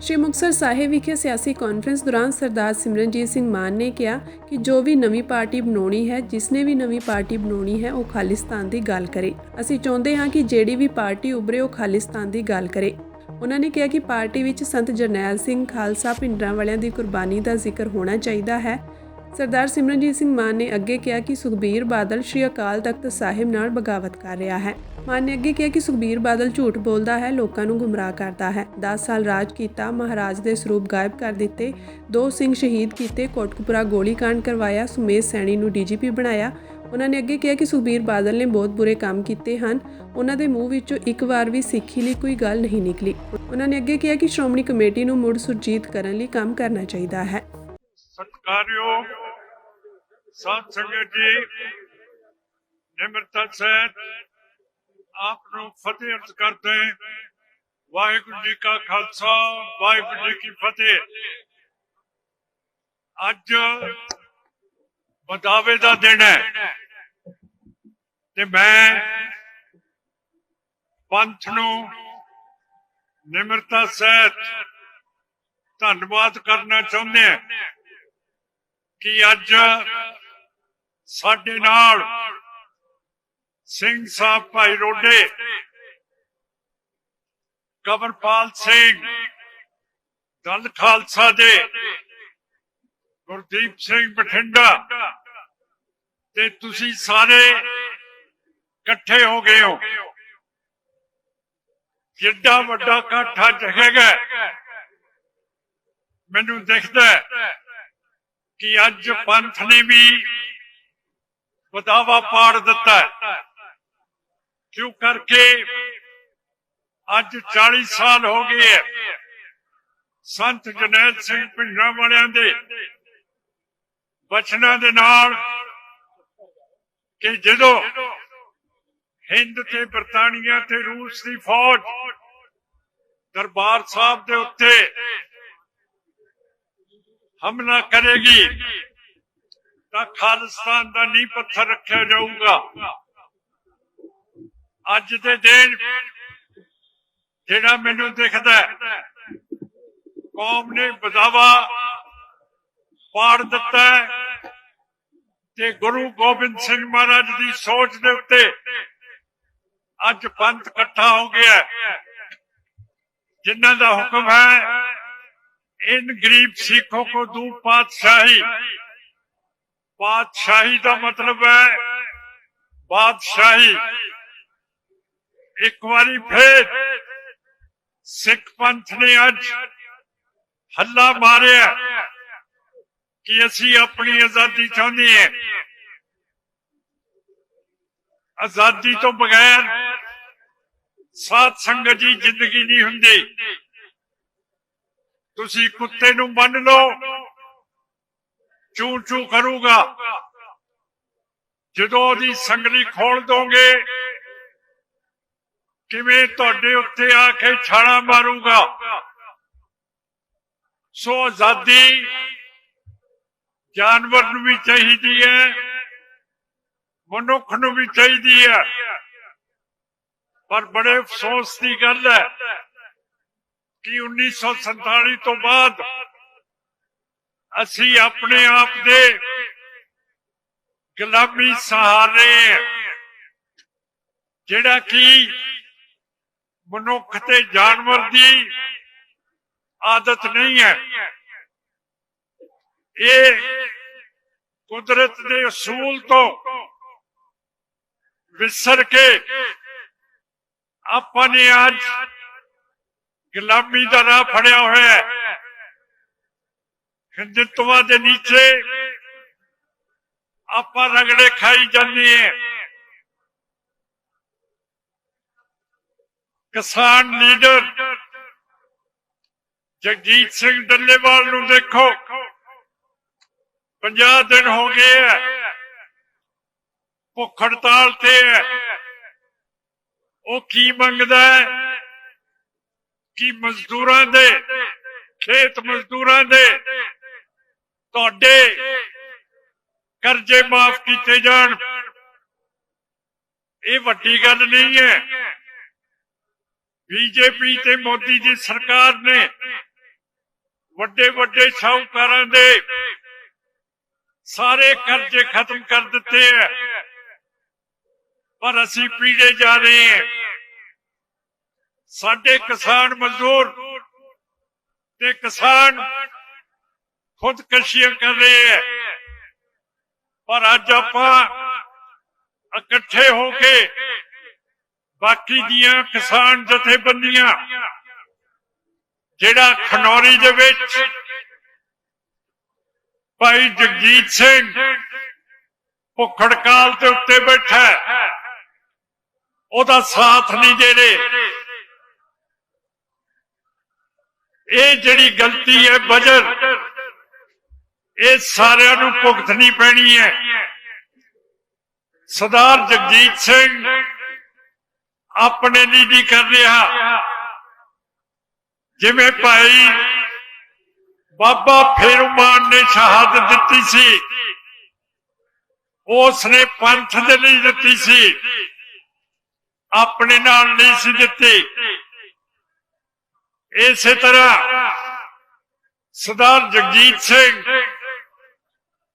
ਸ਼੍ਰੀ ਮੁਕਤਸਰ ਸਾਹਿਬ ਵਿਖੇ ਸਿਆਸੀ ਕਾਨਫਰੰਸ ਦੌਰਾਨ ਸਰਦਾਰ ਸਿਮਰਨਜੀਤ ਸਿੰਘ ਮਾਨ ਨੇ ਕਿਹਾ ਕਿ ਜੋ ਵੀ ਨਵੀਂ ਪਾਰਟੀ ਬਣਾਉਣੀ ਹੈ, ਜਿਸਨੇ ਵੀ ਨਵੀਂ ਪਾਰਟੀ ਬਣਾਉਣੀ ਹੈ, ਉਹ ਖਾਲਿਸਤਾਨ ਦੀ ਗੱਲ ਕਰੇ। ਅਸੀਂ ਚਾਹੁੰਦੇ ਹਾਂ ਕਿ ਜਿਹੜੀ ਵੀ ਪਾਰਟੀ ਉਭਰੇ, ਉਹ ਖਾਲਿਸਤਾਨ ਦੀ ਗੱਲ ਕਰੇ। ਉਹਨਾਂ ਨੇ ਕਿਹਾ ਕਿ ਪਾਰਟੀ ਵਿੱਚ ਸੰਤ ਜਰਨੈਲ ਸਿੰਘ ਖਾਲਸਾ ਪਿੰਡਰਾਂ ਵਾਲਿਆਂ ਦੀ ਕੁਰਬਾਨੀ ਦਾ ਜ਼ਿਕਰ ਹੋਣਾ ਚਾਹੀਦਾ ਹੈ। ਸਰਦਾਰ ਸਿਮਰਨਜੀਤ ਸਿੰਘ ਮਾਨ ਨੇ ਅੱਗੇ ਕਿਹਾ ਕਿ ਸੁਖਬੀਰ ਬਾਦਲ ਸ਼੍ਰੀ ਅਕਾਲ ਤਖਤ ਸਾਹਿਬ ਨਾਲ ਬਗਾਵਤ ਕਰ ਰਿਹਾ ਹੈ। ਮਾਨ ਨੇ ਅੱਗੇ ਕਿਹਾ ਕਿ ਸੁਖਬੀਰ ਬਾਦਲ ਝੂਠ ਬੋਲਦਾ ਹੈ, ਲੋਕਾਂ ਨੂੰ ਗੁੰਮਰਾਹ ਕਰਦਾ ਹੈ। 10 ਸਾਲ ਰਾਜ ਕੀਤਾ, ਮਹਾਰਾਜ ਦੇ ਸਰੂਪ ਗਾਇਬ ਕਰ ਦਿੱਤੇ, ਦੋ ਸਿੰਘ ਸ਼ਹੀਦ ਕੀਤੇ, ਕੋਟਕਪੁਰਾ ਗੋਲੀकांड ਕਰਵਾਇਆ ਸੁਮੇਸ਼ ਸੈਣੀ ਨੂੰ ਡੀਜੀਪੀ ਬਣਾਇਆ। ਉਹਨਾਂ ਨੇ ਅੱਗੇ ਕਿਹਾ ਕਿ ਸੁਖਬੀਰ ਬਾਦਲ ਨੇ ਬਹੁਤ ਬੁਰੇ ਕੰਮ ਕੀਤੇ ਹਨ। ਉਹਨਾਂ ਦੇ ਮੂੰਹ ਵਿੱਚੋਂ ਇੱਕ ਵਾਰ ਵੀ ਸਿੱਖੀ ਲਈ ਕੋਈ ਗੱਲ ਨਹੀਂ ਨਿਕਲੀ। ਉਹਨਾਂ ਨੇ ਅੱਗੇ ਕਿਹਾ ਕਿ ਸ਼੍ਰੋਮਣੀ ਕਮੇਟੀ ਨੂੰ ਮੁੜ ਸੁਰਜੀਤ ਕਰਨ ਲਈ ਕੰਮ ਕਰਨਾ ਚਾਹੀਦਾ ਹੈ। ਸਤਿਕਾਰਯੋਗ ਸਾਧ ਸੰਗਤ ਜੀ, ਨਿਮਰਤਾ ਸਹਿਤ ਆਪ ਨੂੰ ਫਤਿਹ ਅਰਜ਼ ਕਰਦੇ ਵਾਹਿਗੁਰੂ ਜੀ ਕਾ ਖਾਲਸਾ, ਵਾਹਿਗੁਰੂ ਜੀ ਕੀ ਫਤਿਹ। ਅੱਜ ਬਦਾਵੇ ਦਾ ਦਿਨ ਹੈ ਤੇ ਮੈਂ ਪੰਥ ਨੂੰ ਨਿਮਰਤਾ ਸਹਿਤ ਧੰਨਵਾਦ ਕਰਨਾ ਚਾਹੁੰਦੇ ਹਾਂ। ਕਿ ਅੱਜ ਸਾਡੇ ਨਾਲ ਸਿੰਘ ਸਾਹਿਬ ਭਾਈ ਰੋਡੇ ਕਵਰਪਾਲ ਸਿੰਘ, ਦਲ ਖਾਲਸਾ ਦੇ ਗੁਰਦੀਪ ਸਿੰਘ ਬਠਿੰਡਾ ਤੇ ਤੁਸੀਂ ਸਾਰੇ ਇਕੱਠੇ ਹੋ ਗਏ ਹੋ। ਜਿੱਡਾ ਵੱਡਾ ਇਕੱਠ ਅੱਜ ਮੈਨੂੰ ਦਿਖਦਾ ਕਿ ਅੱਜ ਪੰਥ ਨੇ ਵੀ ਬਦਾਵਾ ਪਾੜ ਦਿੱਤਾ ਹੈ। ਕਿਉਂ ਕਰਕੇ ਅੱਜ 40 ਸਾਲ ਹੋ ਗਏ ਹੈ। ਸੰਤ ਜਨੈਲ ਸਿੰਘ ਪਿੰਡਾਂ ਵਾਲਿਆਂ ਦੇ ਬਚਨਾਂ ਦੇ ਨਾਲ ਕਿ ਜਦੋਂ ਹਿੰਦ ਤੇ ਬਰਤਾਨੀਆ ਤੇ ਰੂਸ ਦੀ ਫੌਜ ਦਰਬਾਰ ਸਾਹਿਬ ਦੇ ਉੱਤੇ ਹਮਲਾ ਕਰੇਗੀ ਤਾਂ ਖਾਲਿਸਤਾਨ ਦਾ ਨੀਂਹ ਪੱਥਰ ਰੱਖਿਆ ਜਾਊਗਾ ਅੱਜ ਦੇ ਦਿਨ ਜਿਹੜਾ ਮੈਨੂੰ ਦਿਖਦਾ ਕੌਮ ਨੇ ਬਦਾਵਾ ਪਾੜ ਦਿੱਤਾ ਤੇ ਗੁਰੂ ਗੋਬਿੰਦ ਸਿੰਘ ਮਹਾਰਾਜ ਦੀ ਸੋਚ ਦੇ ਉੱਤੇ ਅੱਜ ਪੰਥ ਇਕੱਠਾ ਹੋ ਗਿਆ ਹੈ। ਜਿਨ੍ਹਾਂ ਦਾ ਹੁਕਮ ਹੈ इन गरीब सिखों को दू पातशाही पातशाही का मतलब है बादशाही एक बारी फिर सिख पंथ ने अज हल्ला मारिया कि असी अपनी आजादी चाहते हैं आजादी तो बगैर साथ संगत की जिंदगी नहीं होंगी ਤੁਸੀਂ ਕੁੱਤੇ ਨੂੰ ਮੰਨ ਲਓ। ਚੂ ਚੂ ਕਰੂਗਾ। ਜਦੋਂ ਉਹਦੀ ਸੰਗਲੀ ਖੋਲ ਦੋਗੇ, ਕਿਵੇਂ ਤੁਹਾਡੇ ਉੱਤੇ ਆ ਕੇ ਛਾਣਾ ਮਾਰੂਗਾ? ਸੋ ਆਜ਼ਾਦੀ ਜਾਨਵਰ ਨੂੰ ਵੀ ਚਾਹੀਦੀ ਹੈ, ਮਨੁੱਖ ਨੂੰ ਵੀ ਚਾਹੀਦੀ ਹੈ। ਪਰ ਬੜੇ ਅਫਸੋਸ ਦੀ ਗੱਲ ਹੈ ਕਿ 1947 ਤੋਂ ਬਾਅਦ ਅਸੀਂ ਆਪਣੇ ਆਪ ਦੇ ਗੁਲਾਮੀ ਸਹਾਰੇ ਜਿਹੜਾ ਕਿ ਮਨੁੱਖ ਤੇ ਜਾਨਵਰ ਦੀ ਆਦਤ ਨਹੀਂ ਹੈ। ਇਹ ਕੁਦਰਤ ਦੇ ਅਸੂਲ ਤੋਂ ਵਿਸਰ ਕੇ ਆਪਾਂ ਨੇ ਅੱਜ ਗੁਲਾਮੀ ਦਾ ਰਾਹ ਫੜਿਆ ਹੋਇਆ ਹੈ ਹਿੰਦੁਤਵਾ ਦੇ ਨੀਚੇ ਆਪਾਂ ਰਗੜੇ ਖਾਈ ਜਾਂਦੇ ਹਾਂ ਕਿਸਾਨ ਲੀਡਰ ਜਗਜੀਤ ਸਿੰਘ ਡੱਲੇਵਾਲ ਨੂੰ ਦੇਖੋ 50 ਦਿਨ ਹੋ ਗਏ ਹੈ ਭੁੱਖ ਹੜਤਾਲ ਤੇ ਹੈ ਉਹ ਕੀ ਮੰਗਦਾ ਹੈ ਕਿ ਮਜ਼ਦੂਰਾਂ ਦੇ, ਖੇਤ ਮਜ਼ਦੂਰਾਂ ਦੇ, ਤੁਹਾਡੇ ਕਰਜ਼ੇ ਮਾਫ ਕੀਤੇ ਜਾਣ? ਇਹ ਵੱਡੀ ਗੱਲ ਨਹੀਂ ਹੈ। ਬੀਜੇਪੀ ਤੇ ਮੋਦੀ ਦੀ ਸਰਕਾਰ ਨੇ ਵੱਡੇ ਵੱਡੇ ਸ਼ਾਹੂਕਾਰਾਂ ਦੇ ਸਾਰੇ ਕਰਜ਼ੇ ਖਤਮ ਕਰ ਦਿੱਤੇ ਹੈ। ਪਰ ਅਸੀਂ ਪੀੜੇ ਜਾ ਰਹੇ ਹਾਂ। ਸਾਡੇ ਕਿਸਾਨ ਮਜ਼ਦੂਰ ਤੇ ਕਿਸਾਨ ਖੁਦਕਸ਼ੀਆਂ ਕਰ ਰਹੇ ਹੈ। ਪਰ ਅੱਜ ਆਪਾਂ ਇਕੱਠੇ ਹੋ ਕੇ ਬਾਕੀ ਦੀਆਂ ਕਿਸਾਨ ਜਥੇਬੰਦੀਆਂ, ਜਿਹੜਾ ਖਨੌਰੀ ਦੇ ਵਿੱਚ ਭਾਈ ਜਗਜੀਤ ਸਿੰਘ ਭੁੱਖੜ ਕਾਲ ਦੇ ਉੱਤੇ ਬੈਠਾ ਉਹਦਾ ਸਾਥ ਨਹੀਂ ਦੇ ਰਹੇ। ਇਹ ਜਿਹੜੀ ਗਲਤੀ ਹੈ ਬਜਰ, ਇਹ ਸਾਰਿਆਂ ਨੂੰ ਭੁਗਤਣੀ ਪੈਣੀ ਹੈ। ਸਰਦਾਰ ਜਗਜੀਤ ਸਿੰਘ ਆਪਣੇ ਲਈ ਨਹੀਂ ਕਰ ਰਿਹਾ। ਜਿਵੇਂ ਭਾਈ ਬਾਬਾ ਫੇਰੂਮਾਨ ਨੇ ਸ਼ਹਾਦਤ ਦਿੱਤੀ ਸੀ ਉਸ ਨੇ ਪੰਥ ਦੇ ਲਈ ਦਿੱਤੀ ਸੀ, ਆਪਣੇ ਨਾਲ ਨਹੀਂ ਸੀ ਦਿੱਤੀ। ਇਸੇ ਤਰ੍ਹਾਂ ਸਰਦਾਰ ਜਗਜੀਤ ਸਿੰਘ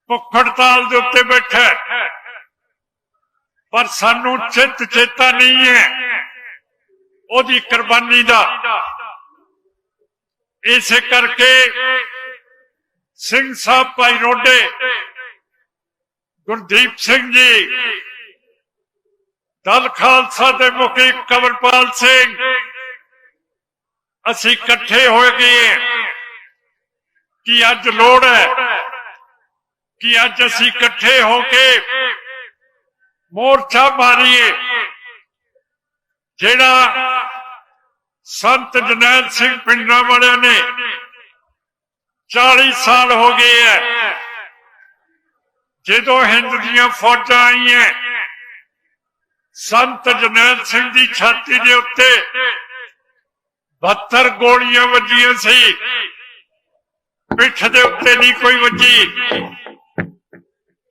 ਭੁੱਖੜਤਾਲ ਦੇ ਉੱਤੇ ਬੈਠਾ ਪਰ ਸਾਨੂੰ ਚਿੱਤ ਚੇਤਾ ਨਹੀਂ ਹੈ ਉਹਦੀ ਕੁਰਬਾਨੀ ਦਾ। ਇਸੇ ਕਰਕੇ ਸਿੰਘ ਸਾਹਿਬ ਭਾਈ ਰੋਡੇ, ਗੁਰਦੀਪ ਸਿੰਘ ਜੀ, ਦਲ ਖਾਲਸਾ ਦੇ ਮੁਖੀ ਕਵਰਪਾਲ ਸਿੰਘ ਅਸੀਂ ਇਕੱਠੇ ਹੋਏ ਗਏ ਕਿ ਅੱਜ ਲੋੜ ਹੈ? ਕਿ ਅੱਜ ਅਸੀਂ ਇਕੱਠੇ ਹੋ ਕੇ ਮੋਰਚਾ ਮਾਰੀਏ? ਜਿਹੜਾ ਸੰਤ ਜਨੈਲ ਸਿੰਘ ਪਿੰਡਾਂ ਵਾਲਿਆਂ ਨੇ 40 ਸਾਲ ਹੋ ਗਏ ਹੈ। ਜਦੋਂ ਹਿੰਦ ਦੀਆਂ ਫੌਜਾਂ ਆਈਆਂ, ਸੰਤ ਜਨੈਲ ਸਿੰਘ ਦੀ ਛਾਤੀ ਦੇ ਉੱਤੇ 72 ਗੋਲੀਆਂ ਵੱਜੀਆਂ ਸੀ। ਪਿੱਠ ਦੇ ਉੱਤੇ ਨਹੀਂ ਕੋਈ ਵੱਜੀ।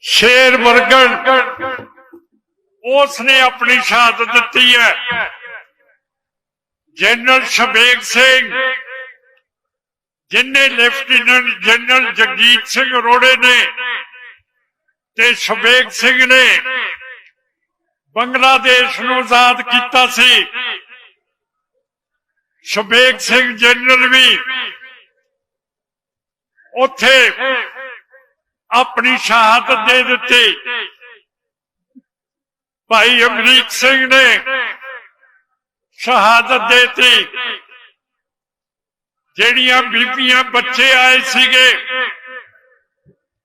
ਸ਼ੇਰ ਵਰਗਣ ਉਸ ਨੇ ਆਪਣੀ ਸ਼ਹਾਦਤ ਦਿੱਤੀ ਹੈ। ਜਨਰਲ ਸ਼ਬੇਗ ਸਿੰਘ ਜਿਨਨੇ ਲੈਫਟੀਨੈਂਟ ਜਨਰਲ ਜਗਜੀਤ ਸਿੰਘ ਅਰੋੜੇ ਨੇ ਤੇ ਸ਼ਬੇਗ ਸਿੰਘ ਨੇ ਬੰਗਲਾਦੇਸ਼ ਨੂੰ ਆਜ਼ਾਦ ਕੀਤਾ ਸੀ। ਸ਼ਬੇਗ ਸਿੰਘ ਜਨਰਲ ਵੀ ਉੱਥੇ ਆਪਣੀ ਸ਼ਹਾਦਤ ਦੇ ਦਿੱਤੀ। ਭਾਈ ਅਮਰੀਕ ਸਿੰਘ ਨੇ ਸ਼ਹਾਦਤ ਦੇਤੀ। ਜਿਹੜੀਆਂ ਬੀਬੀਆਂ ਬੱਚੇ ਆਏ ਸੀਗੇ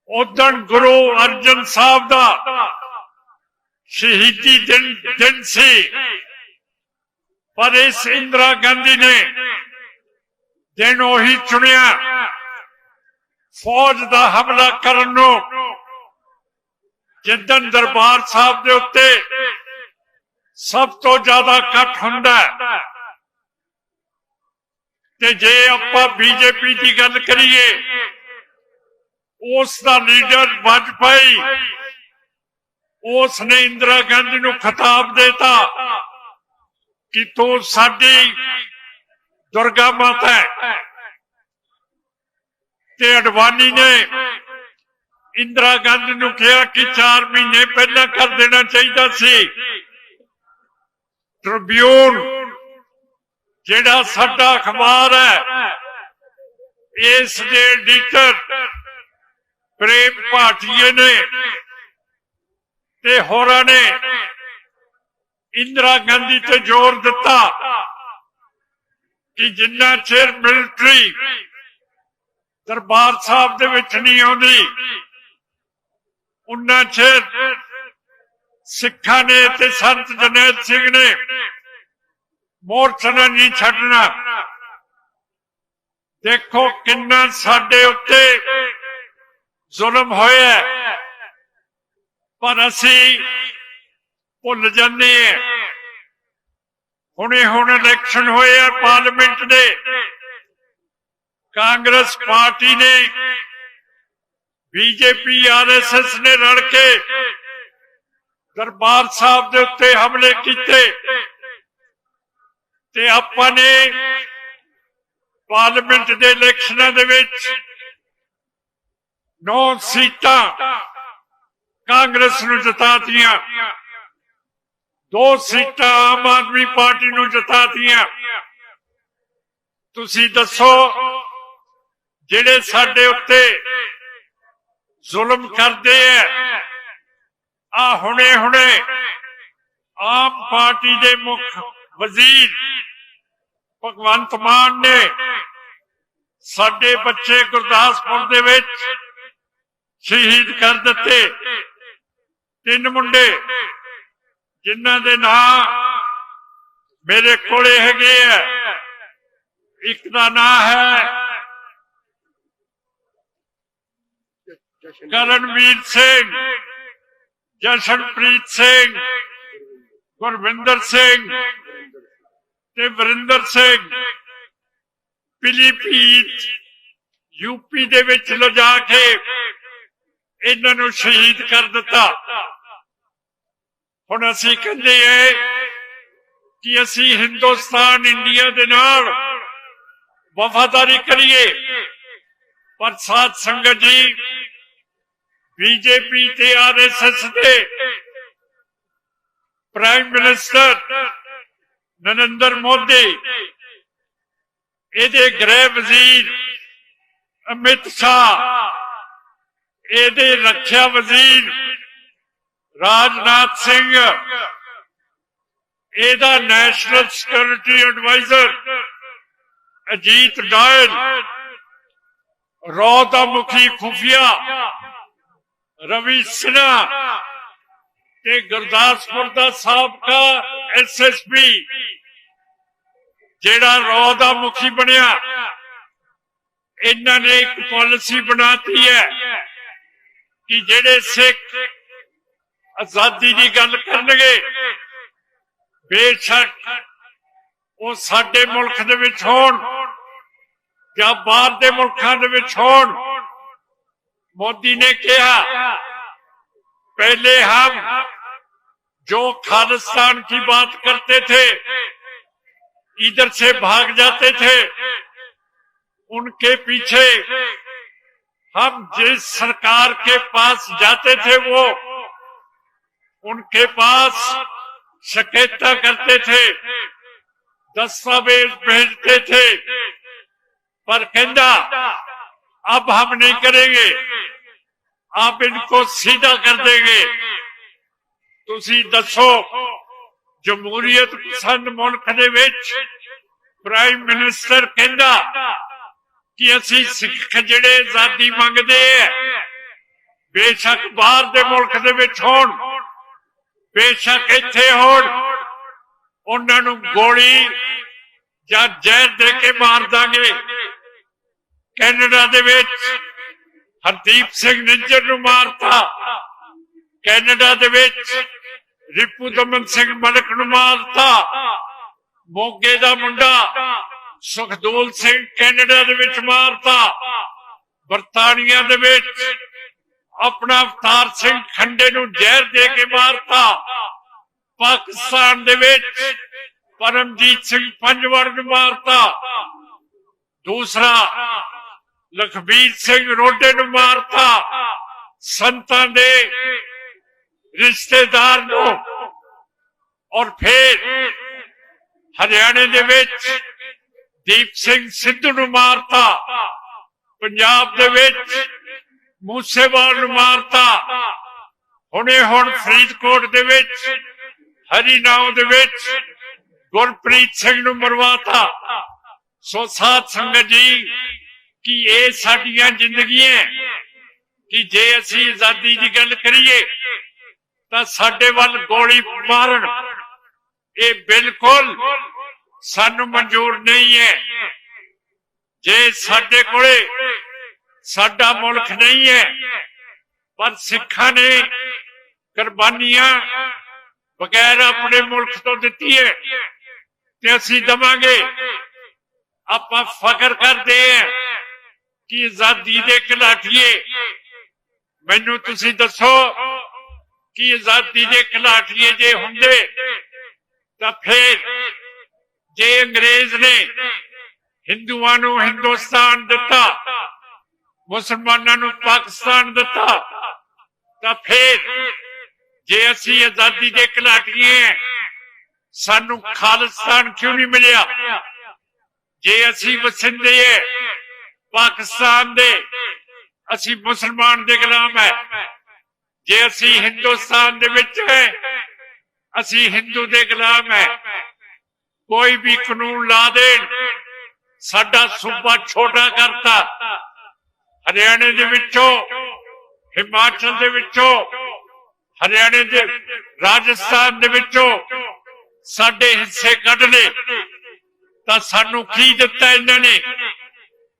ਉਦੋਂ ਗੁਰੂ ਅਰਜਨ ਸਾਹਿਬ ਦਾ ਸ਼ਹੀਦੀ ਦਿਨ ਦਿਨ ਸੀ। ਪਰ ਇਸ ਇੰਦਰਾ ਗਾਂਧੀ ਨੇ ਦਿਨ ਉਹੀ ਚੁਣਿਆ। ਫੌਜ ਦਾ ਹਮਲਾ ਕਰਨ ਨੂੰ ਜਿੱਦਨ ਦਰਬਾਰ ਸਾਹਿਬ ਦੇ ਉੱਤੇ ਸਭ ਤੋਂ ਜ਼ਿਆਦਾ ਇਕੱਠ ਹੁੰਦਾ ਤੇ ਜੇ ਆਪਾਂ ਬੀਜੇਪੀ ਦੀ ਗੱਲ ਕਰੀਏ, ਉਸ ਦਾ ਲੀਡਰ ਵਾਜਪਾਈ, ਉਸ ਨੇ ਇੰਦਰਾ ਗਾਂਧੀ ਨੂੰ ਖਿਤਾਬ ਦੇਤਾ। ਕਿ ਸਾਡੀ ਦੁਰਗਾ ਮਾਤਾ ਤੇ ਅਡਵਾਨੀ ਨੇ ਇੰਦਰਾ ਗਾਂਧੀ ਨੂੰ ਕਿਹਾ ਕਿ 4 ਮਹੀਨੇ ਪਹਿਲਾਂ ਕਰ ਦੇਣਾ ਚਾਹੀਦਾ ਸੀ। ਟ੍ਰਿਬਿਊਨ ਜਿਹੜਾ ਸਾਡਾ ਅਖਬਾਰ ਹੈ, ਇਸ ਦੇ ਐਡੀਟਰ ਪ੍ਰੇਮ ਭਾਟੀਏ ਨੇ ਤੇ ਹੋਰਾਂ ਨੇ ਇੰਦਰਾ ਗਾਂਧੀ ਤੇ ਜ਼ੋਰ ਦਿੱਤਾ ਕਿ ਜਿੰਨਾ ਚਿਰ ਮਿਲਟਰੀ ਦਰਬਾਰ ਸਾਹਿਬ ਦੇ ਵਿੱਚ ਨਹੀਂ ਆਉਂਦੀ, ਉਨਾ ਚਿਰ ਸਿੱਖਾਂ ਨੇ ਤੇ ਸੰਤ ਜਨੇਤ ਸਿੰਘ ਨੇ ਮੋਰਚਾ ਨਹੀਂ ਛੱਡਣਾ। ਦੇਖੋ ਕਿੰਨਾ ਸਾਡੇ ਉੱਤੇ ਜ਼ੁਲਮ ਹੋਇਆ। ਪਰ ਅਸੀਂ ਭੁੱਲ ਜਾਂਦੇ ਹਾਂ ਹੁਣੇ ਹੁਣ ਇਲੈਕਸ਼ਨ ਹੋਏ ਆ ਪਾਰਲੀਮੈਂਟ ਦੇ। ਕਾਂਗਰਸ ਪਾਰਟੀ ਨੇ ਬੀਜੇਪੀ ਆਰਐਸਐਸ ਨੇ ਰਲ ਕੇ ਦਰਬਾਰ ਸਾਹਿਬ ਦੇ ਉੱਤੇ ਹਮਲੇ ਕੀਤੇ। ਤੇ ਆਪਾਂ ਨੇ ਪਾਰਲੀਮੈਂਟ ਦੇ ਇਲੈਕਸ਼ਨਾਂ ਦੇ ਵਿੱਚ ਨੌ ਸੀਟਾਂ ਕਾਂਗਰਸ ਨੂੰ ਜਿਤਾਤੀਆਂ। ਦੋ ਸੀਟਾਂ ਆਮ ਆਦਮੀ ਪਾਰਟੀ ਨੂੰ ਜਿਤਾਤੀਆਂ। ਤੁਸੀਂ ਦੱਸੋ, ਜਿਹੜੇ ਸਾਡੇ ਉੱਤੇ ਜ਼ੁਲਮ ਕਰਦੇ ਐ ਆ ਹੁਣੇ ਹੁਣੇ ਆਮ ਪਾਰਟੀ ਦੇ ਮੁੱਖ ਵਜ਼ੀਰ ਭਗਵੰਤ ਮਾਨ ਨੇ ਸਾਡੇ ਬੱਚੇ ਗੁਰਦਾਸਪੁਰ ਦੇ ਵਿੱਚ ਸ਼ਹੀਦ ਕਰ ਦਿੱਤੇ। ਤਿੰਨ ਮੁੰਡੇ ਜਿਨ੍ਹਾਂ ਦੇ ਨਾਂ ਮੇਰੇ ਕੋਲੇ ਹੈਗੇ ਆ ਇੱਕ ਦਾ ਨਾਂ ਹੈ ਕਰਨਵੀਰ ਸਿੰਘ ਜਸ਼ਨਪ੍ਰੀਤ ਸਿੰਘ ਗੁਰਵਿੰਦਰ ਸਿੰਘ ਤੇ ਵਰਿੰਦਰ ਸਿੰਘ ਪਿਲੀਪੀਤ ਯੂਪੀ ਦੇ ਵਿੱਚ ਲਿਜਾ ਕੇ ਇਹਨਾਂ ਨੂੰ ਸ਼ਹੀਦ ਕਰ ਦਿੱਤਾ ਹੁਣ ਅਸੀਂ ਕਹਿੰਦੇ ਹਾਂ ਕਿ ਅਸੀਂ ਹਿੰਦੁਸਤਾਨ, ਇੰਡੀਆ ਦੇ ਨਾਲ ਵਫਾਦਾਰੀ ਕਰੀਏ। ਪਰ ਸਾਧ ਸੰਗਤ ਜੀ, ਬੀਜੇਪੀ ਤੇ ਆਰਐਸਐਸ ਦੇ ਪ੍ਰਾਈਮ ਮਿਨਿਸਟਰ ਨਰਿੰਦਰ ਮੋਦੀ, ਇਹਦੇ ਗ੍ਰਹਿ ਵਜ਼ੀਰ ਅਮਿਤ ਸ਼ਾਹ, ਇਹਦੇ ਰੱਖਿਆ ਵਜ਼ੀਰ ਰਾਜਨਾਥ ਸਿੰਘ, ਇਹਦਾ national security adviser Ajit Doval ਰੌ ਦਾ ਮੁਖੀ ਖੁਫੀਆ ਰਵੀ ਸਿਨਹਾ ਤੇ ਗੁਰਦਾਸਪੁਰ ਦਾ ਸਾਬਕਾ ਐਸਐਸਪੀ ਜਿਹੜਾ ਰੌ ਦਾ ਮੁਖੀ ਬਣਿਆ। ਇਹਨਾਂ ਨੇ ਇੱਕ ਪਾਲਿਸੀ ਬਣਾਤੀ ਹੈ ਕਿ ਜਿਹੜੇ ਸਿੱਖ آزادی کی گل ਕਰਨਗੇ। ਬੇਸ਼ੱਕ ਉਹ ਸਾਡੇ ਮੁਲਕ ਦੇ ਵਿੱਚ ਹੋਣ ਜਾਂ ਬਾਹਰ ਦੇ ਮੁਲਕਾਂ ਦੇ پہلے ہم جو خالستان کی بات کرتے تھے ادھر سے بھاگ جاتے تھے ان کے پیچھے ہم جس سرکار کے پاس جاتے تھے وہ ان کے پاس شکیتا کرتے تھے دستاویز بھیجتے تھے، پر کہنا اب ہم نہیں کریں گے، آپ ان کو سیدھا کر دیں گے۔ تسی دسو، جمہوریت پسند ملک دے وچ پرائم منسٹر کہندا کہ اسی سکھ جڑے آزادی منگدے بے شک باہر دے ملک دے وچ ہون۔ ਬੇਸ਼ੱਕ ਇੱਥੇ ਹੋਣ। ਉਹਨਾਂ ਨੂੰ ਗੋਲੀ ਜਾਂ ਜ਼ਹਿਰ ਦੇ ਕੇ ਮਾਰ ਦਾਂਗੇ। ਕੈਨੇਡਾ ਦੇ ਵਿੱਚ ਹਰਦੀਪ ਸਿੰਘ ਨਿੱਜਰ ਨੂੰ ਮਾਰਤਾ। ਕੈਨੇਡਾ ਦੇ ਵਿੱਚ ਰਿਪੂ ਦਮਨ ਸਿੰਘ ਮਲਕ ਨੂੰ ਮਾਰਤਾ। ਮੋਗੇ ਦਾ ਮੁੰਡਾ ਸੁਖਦੋਲ ਸਿੰਘ ਕੈਨੇਡਾ ਦੇ ਵਿੱਚ ਮਾਰਤਾ। ਬਰਤਾਨੀਆ ਦੇ ਵਿੱਚ ਆਪਣਾ ਅਵਤਾਰ ਸਿੰਘ ਖੰਡੇ ਨੂੰ ਜ਼ਹਿਰ ਦੇ ਕੇ ਮਾਰਤਾ। ਪਾਕਿਸਤਾਨ ਦੇ ਵਿੱਚ ਪਰਮਜੀਤ ਸਿੰਘ ਪੰਜਵੜ ਨੂੰ ਮਾਰਤਾ। ਦੂਸਰਾ ਲਖਬੀਰ ਸਿੰਘ ਰੋਡੇ ਨੂੰ ਮਾਰਤਾ। ਸੰਤਾਂ ਦੇ ਰਿਸ਼ਤੇਦਾਰ ਨੂੰ। ਔਰ ਫਿਰ ਹਰਿਆਣੇ ਦੇ ਵਿੱਚ ਦੀਪ ਸਿੰਘ ਸਿੱਧੂ ਨੂੰ ਮਾਰਤਾ। ਪੰਜਾਬ ਦੇ ਵਿੱਚ ਮੂਸੇਵਾਲ ਨੂੰ ਮਾਰਤਾ। ਹੁਣੇ ਹੁਣ ਫਰੀਦਕੋਟ ਦੇ ਵਿੱਚ ਹਰੀਨਾਉ ਦੇ ਵਿੱਚ ਗੁਰਪ੍ਰੀਤ ਸਿੰਘ ਨੂੰ ਮਰਵਾਤਾ। ਸੋ ਸਾਧ ਸੰਗਤ ਜੀ, ਕਿ ਇਹ ਸਾਡੀਆਂ ਜ਼ਿੰਦਗੀਆਂ ਕਿ ਜੇ ਅਸੀਂ ਆਜ਼ਾਦੀ ਦੀ ਗੱਲ ਕਰੀਏ, ਤਾਂ ਸਾਡੇ ਵੱਲ ਗੋਲੀ ਮਾਰਨ, ਇਹ ਬਿਲਕੁਲ ਸਾਨੂੰ ਮਨਜ਼ੂਰ ਨਹੀਂ ਹੈ। ਜੇ ਸਾਡੇ ਕੋਲੇ ਸਾਡਾ ਮੁਲਕ ਨਹੀਂ ਹੈ। ਪਰ ਸਿੱਖਾਂ ਨੇ ਕੁਰਬਾਨੀਆਂ ਬਗੈਰ ਆਪਣੇ ਮੁਲਕ ਤੋਂ ਦਿੱਤੀ ਹੈ ਤੇ ਅਸੀਂ ਦਵਾਂਗੇ। ਆਪਾਂ ਫਖਰ ਕਰਦੇ ਹਾਂ ਕਿ ਆਜ਼ਾਦੀ ਦੇ ਖਿਲਾਫੀਏ ਮੈਨੂੰ ਤੁਸੀਂ ਦੱਸੋ ਕਿ ਆਜ਼ਾਦੀ ਦੇ ਖਿਲਾਫੀਏ ਜੇ ਹੁੰਦੇ ਤਾਂ ਫਿਰ ਜੇ ਅੰਗਰੇਜ਼ ਨੇ ਹਿੰਦੂਆਂ ਨੂੰ ਹਿੰਦੁਸਤਾਨ ਦਿੱਤਾ ਮੁਸਲਮਾਨਾਂ ਨੂੰ ਪਾਕਿਸਤਾਨ ਦਿੱਤਾ। ਤਾਂ ਫੇਰ ਜੇ ਅਸੀਂ ਆਜ਼ਾਦੀ ਦੇ ਘਲਾਟੀਏ, ਸਾਨੂੰ ਖਾਲਿਸਤਾਨ ਕਿਉਂ ਨਹੀਂ ਮਿਲਿਆ? ਜੇ ਅਸੀਂ ਵਸਿੰਦੇ ਹਾਂ ਪਾਕਿਸਤਾਨ ਦੇ, ਅਸੀਂ ਮੁਸਲਮਾਨ ਦੇ ਗੁਲਾਮ ਹੈ ਜੇ ਅਸੀਂ ਹਿੰਦੁਸਤਾਨ ਦੇ ਵਿੱਚ ਹੈ ਅਸੀਂ ਹਿੰਦੂ ਦੇ ਗੁਲਾਮ ਹੈ ਕੋਈ ਵੀ ਕਾਨੂੰਨ ਲਾ ਦੇਣ, ਸਾਡਾ ਸੂਬਾ ਛੋਟਾ ਕਰਤਾ। ਹਰਿਆਣੇ ਦੇ ਵਿੱਚੋਂ, ਹਿਮਾਚਲ ਦੇ ਵਿੱਚੋਂ, ਹਰਿਆਣੇ ਦੇ ਰਾਜਸਥਾਨ ਦੇ ਵਿੱਚੋਂ ਸਾਡੇ ਹਿੱਸੇ ਕੱਢ ਲਏ ਤਾਂ ਸਾਨੂੰ ਕੀ ਦਿੱਤਾ ਇਹਨਾਂ ਨੇ?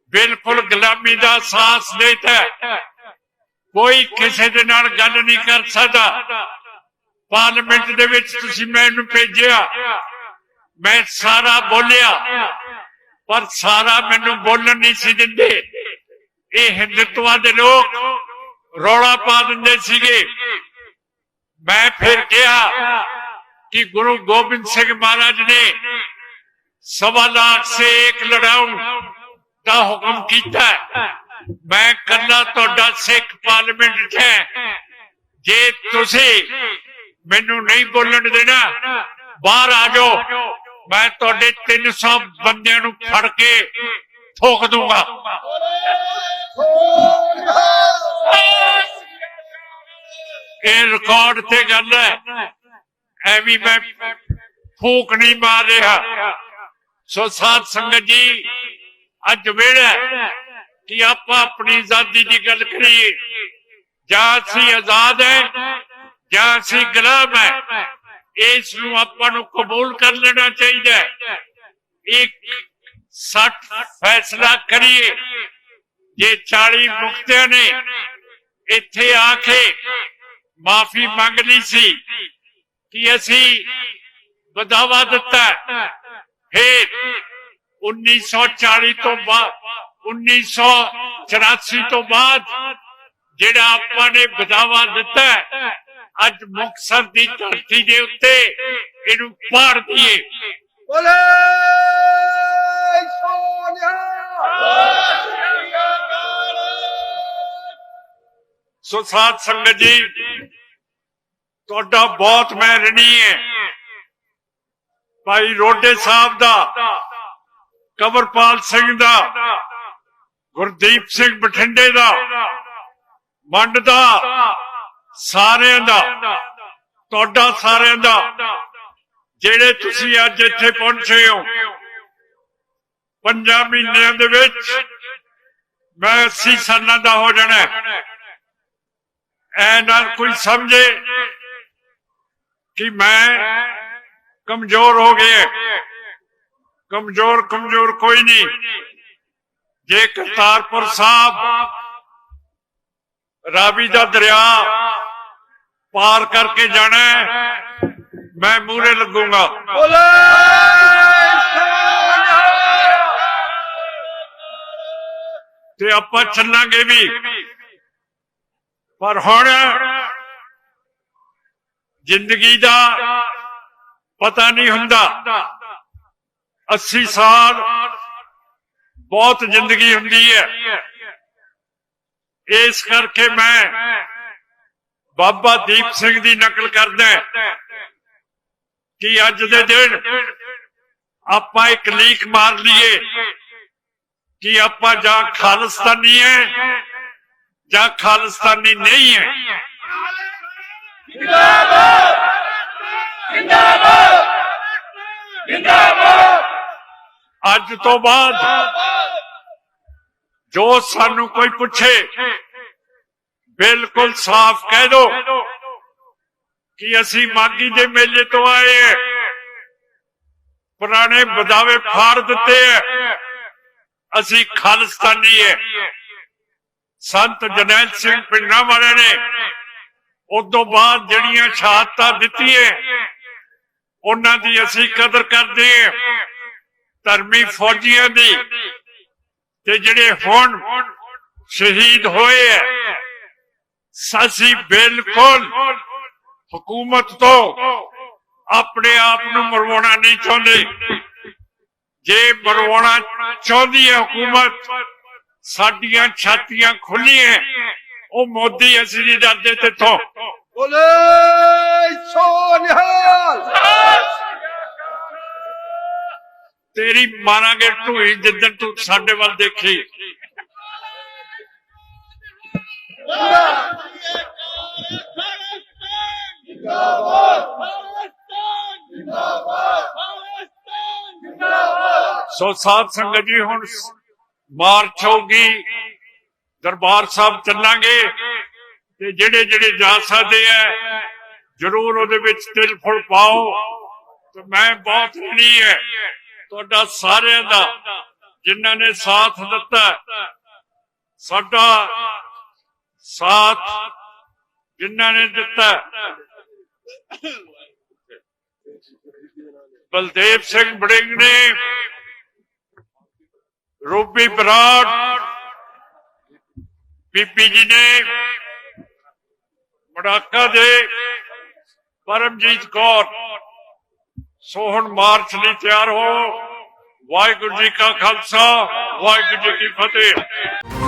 ਬਿਲਕੁਲ ਗੁਲਾਮੀ ਦਾ ਅਹਿਸਾਸ ਦੇਤਾ ਕੋਈ ਕਿਸੇ ਦੇ ਨਾਲ ਗੱਲ ਨਹੀਂ ਕਰ ਸਕਦਾ। ਪਾਰਲੀਮੈਂਟ ਦੇ ਵਿੱਚ ਤੁਸੀਂ ਮੈਨੂੰ ਭੇਜਿਆ। ਮੈਂ ਸਾਰਾ ਬੋਲਿਆ। ਪਰ ਸਾਰਾ ਮੈਨੂੰ ਬੋਲਣ ਨਹੀਂ ਸੀ ਦਿੰਦੇ। ਇਹ ਹਿੰਦੁਤਵਾ ਦੇ ਲੋਕ ਰੌਲਾ ਪਾ ਦਿੰਦੇ ਸੀਗੇ। ਮੈਂ ਫਿਰ ਕਿਹਾ ਕਿ ਗੁਰੂ ਗੋਬਿੰਦ ਸਿੰਘ ਮਹਾਰਾਜ ਨੇ ਸਵਾ ਲੱਖ ਸੇ ਇੱਕ ਲੜਾਉਂ ਦਾ ਹੁਕਮ ਕੀਤਾ। ਮੈਂ ਕੱਲਾ ਤੁਹਾਡਾ ਸਿੱਖ ਪਾਰਲੀਮੈਂਟ 'ਚ ਹੈ। ਜੇ ਤੁਸੀਂ ਮੈਨੂੰ ਨਹੀਂ ਬੋਲਣ ਦੇਣਾ, ਬਾਹਰ ਆ ਜਾਓ। ਮੈਂ ਤੁਹਾਡੇ 300 ਬੰਦਿਆਂ ਨੂੰ ਫੜ ਕੇ ਠੋਕ ਦੂੰਗਾ ਇਹ ਰਿਕਾਰਡ ਤੇ ਗੱਲ ਹੈ ਐਵੇਂ ਮੈਂ ਫੂਕ ਨਹੀਂ ਮਾਰ ਰਿਹਾ ਸੋ ਸਾਧ ਸੰਗਤ ਜੀ ਅੱਜ ਵੇਲਾ ਕਿ ਆਪਾਂ ਆਪਣੀ ਆਜ਼ਾਦੀ ਦੀ ਗੱਲ ਕਰੀਏ ਜਾਂ ਅਸੀਂ ਆਜ਼ਾਦ ਹੈ ਜਾਂ ਅਸੀਂ ਗੁਲਾਮ ਹੈ ਇਸ ਨੂੰ ਆਪਾਂ ਨੂੰ ਕਬੂਲ ਕਰ ਲੈਣਾ ਚਾਹੀਦਾ ਹੈ ਇੱਕ ਸੱਟ ਫੈਸਲਾ ਕਰੀਏ ਜੇ 40 ਮੁਕਤਿਆਂ ਨੇ ਇੱਥੇ ਆ ਕੇ ਮਾਫੀ ਮੰਗ ਲਈ ਸੀ ਕਿ ਅਸੀਂ ਵਧਾਵਾ ਦਿੱਤਾ ਹੈ। ਫਿਰ 1940 ਤੋਂ ਬਾਅਦ 1984 ਤੋਂ ਬਾਅਦ ਜਿਹੜਾ ਆਪਾਂ ਨੇ ਵਧਾਵਾ ਦਿੱਤਾ ਹੈ, ਅੱਜ ਮੁਕਤਸਰ ਦੀ ਧਰਤੀ ਦੇ ਉੱਤੇ ਇਹਨੂੰ ਪਾੜ ਦਈਏ ਬੋਲੇ ਸੋ ਸਾਧ ਸੰਗਤ ਜੀ, ਤੁਹਾਡਾ ਬਹੁਤ ਮੈਂ ਰਣੀ ਹੈ। ਭਾਈ ਰੋਡੇ ਸਾਹਿਬ ਦਾ ਕਬਰਪਾਲ ਸਿੰਘ ਦਾ, ਗੁਰਦੀਪ ਸਿੰਘ ਬਠਿੰਡੇ ਦਾ, ਮੰਡ ਦਾ, ਸਾਰਿਆਂ ਦਾ, ਤੁਹਾਡਾ ਸਾਰਿਆਂ ਦਾ, ਜਿਹੜੇ ਤੁਸੀਂ ਅੱਜ ਇੱਥੇ ਪਹੁੰਚੇ ਹੋ ਪੰਜਾਂ ਮਹੀਨਿਆਂ ਦੇ ਵਿੱਚ ਮੈਂ 80 ਸਾਲਾਂ ਦਾ ਹੋ ਜਾਣਾ ਹੈ। ਐ ਨਾ ਕੋਈ ਸਮਝੇ ਕਿ ਮੈਂ ਕਮਜ਼ੋਰ ਹੋ ਗਿਆ ਕਮਜ਼ੋਰ ਕਮਜ਼ੋਰ ਕੋਈ ਨਹੀਂ। ਜੇ ਕਰਤਾਰਪੁਰ ਸਾਹਿਬ, ਰਾਵੀ ਦਾ ਦਰਿਆ ਪਾਰ ਕਰਕੇ ਜਾਣਾ ਮੈਂ ਮੂਰੇ ਲੱਗੂਗਾ। ਬੋਲੇ! ਤੇ ਆਪਾਂ ਚੱਲਾਂਗੇ ਵੀ। ਪਰ ਹੁਣ ਜ਼ਿੰਦਗੀ ਦਾ ਪਤਾ ਨਹੀਂ ਹੁੰਦਾ। 80 ਸਾਲ ਬਹੁਤ ਜ਼ਿੰਦਗੀ ਹੁੰਦੀ ਹੈ। ਇਸ ਕਰਕੇ ਮੈਂ ਬਾਬਾ ਦੀਪ ਸਿੰਘ ਦੀ ਨਕਲ ਕਰਦਾ ਕਿ ਅੱਜ ਦੇ ਦਿਨ ਆਪਾਂ ਇੱਕ ਲੀਕ ਮਾਰ ਲਈਏ। ਕਿ ਆਪਾਂ ਜਾਂ ਖਾਲਿਸਤਾਨੀ ਹੈ ਜਾਂ ਖਾਲਿਸਤਾਨੀ ਨਹੀਂ ਹੈ ਅੱਜ ਤੋਂ ਬਾਅਦ ਜੋ ਸਾਨੂੰ ਕੋਈ ਪੁੱਛੇ, ਬਿਲਕੁਲ ਸਾਫ਼ ਕਹਿ ਦੋ ਕਿ ਅਸੀਂ ਮਾਗੀ ਦੇ ਮੇਲੇ ਤੋਂ ਆਏ ਹਾਂ ਪੁਰਾਣੇ ਬਦਾਵੇ ਫਾੜ ਦਿੱਤੇ ਹੈ ਅਸੀਂ ਖਾਲਿਸਤਾਨੀ ਹੈ ਸੰਤ ਜਨੈਲ ਸਿੰਘ ਪਿੰਡਾਂ ਵਾਲਿਆਂ ਨੇ ਉਦੋਂ ਬਾਅਦ ਜਿਹੜੀਆਂ ਸ਼ਹਾਦਤਾਂ ਦਿੱਤੀਆਂ, ਉਹਨਾਂ ਦੀ ਅਸੀਂ ਕਦਰ ਕਰਦੇ ਹਾਂ ਧਰਮੀ ਫੌਜੀਆਂ ਦੀ। ਤੇ ਜਿਹੜੇ ਹੁਣ ਸ਼ਹੀਦ ਹੋਏ ਹੈ ਅਸੀਂ ਬਿਲਕੁਲ ਹਕੂਮਤ ਤੋਂ ਆਪਣੇ ਆਪ ਨੂੰ ਮਰਵਾਉਣਾ ਨਹੀਂ ਚਾਹੁੰਦੇ। ਜੇ ਮਰਵਾਉਣਾ ਚਾਹੁੰਦੀ ਹੈ ਹਕੂਮਤ ਸਾਡੀਆਂ ਛਾਤੀਆਂ ਖੁੱਲੀਆਂ ਉਹ ਮੋਦੀ ਅਸੀਂ ਨਹੀਂ ਡਰਦੇ ਤੇਥੋਂ। ਬੋਲੇ ਸੋ ਨਿਹਾਲ। ਤੇਰੀ ਮਾਰਾਂਗੇ ਢੂਈ ਜਿੱਦਣ ਤੂੰ ਸਾਡੇ ਵੱਲ ਦੇਖੀ। ਸੋ ਸਾਧ ਸੰਗਤ ਜੀ, ਹੁਣ ਮਾਰਚ ਹੋਗੀ ਦਰਬਾਰ ਸਾਹਿਬ ਚੱਲਾਂਗੇ ਤੇ ਜਿਹੜੇ ਜਿਹੜੇ ਜਾ ਸਕਦੇ ਆ, ਜਰੂਰ ਉਹਦੇ ਵਿੱਚ ਤਿਲ ਫੁੱਲ ਪਾਓ। ਤੇ ਮੈਂ ਬਹੁਤ ਰਣੀ ਹੈ ਤੁਹਾਡਾ ਸਾਰਿਆਂ ਦਾ, ਜਿਨ੍ਹਾਂ ਨੇ ਸਾਥ ਦਿੱਤਾ, ਸਾਡਾ ਸਾਥ ਜਿਨ੍ਹਾਂ ਨੇ ਦਿੱਤਾ। ਬਲਦੇਵ ਸਿੰਘ ਬੜਿੰਗ ਨੇ ਰੂਬੀ ਬਰਾੜ। ਬੀਬੀ ਜੀ ਨੇ ਮੜਾਕਾ ਦੇ ਪਰਮਜੀਤ ਕੌਰ ਸੋਹਣ ਮਾਰਚ ਲਈ ਤਿਆਰ ਹੋ। ਵਾਹਿਗੁਰੂ ਜੀ ਕਾ ਖਾਲਸਾ, ਵਾਹਿਗੁਰੂ ਜੀ ਕੀ ਫਤਿਹ।